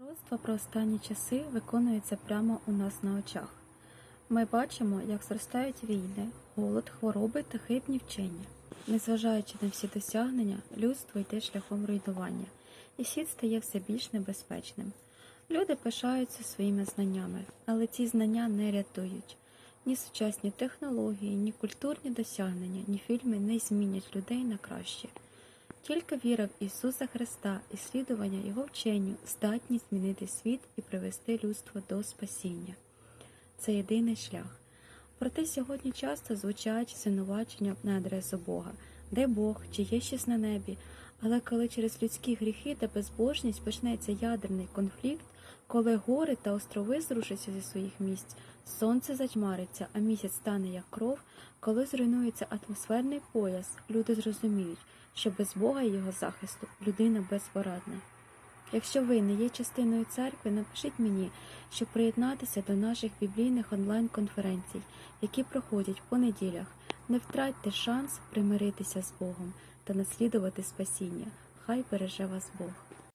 Пророцтво про останні часи виконується прямо у нас на очах. Ми бачимо, як зростають війни, голод, хвороби та хибні вчення. Незважаючи на всі досягнення, людство йде шляхом руйнування, і світ стає все більш небезпечним. Люди пишаються своїми знаннями, але ці знання не рятують. Ні сучасні технології, ні культурні досягнення, ні фільми не змінять людей на краще. Тільки віра в Ісуса Христа і слідування Його вченню здатні змінити світ і привести людство до спасіння. Це єдиний шлях. Проте сьогодні часто звучать звинувачення на адресу Бога, де Бог, чи є щось на небі. Але коли через людські гріхи та безбожність почнеться ядерний конфлікт, коли гори та острови зрушаться зі своїх місць, сонце затьмариться, а місяць стане як кров, коли зруйнується атмосферний пояс, люди зрозуміють, що без Бога і його захисту людина безпорадна. Якщо ви не є частиною церкви, напишіть мені, щоб приєднатися до наших біблійних онлайн-конференцій, які проходять по неділях. Не втратьте шанс примиритися з Богом та наслідувати спасіння. Хай береже вас Бог.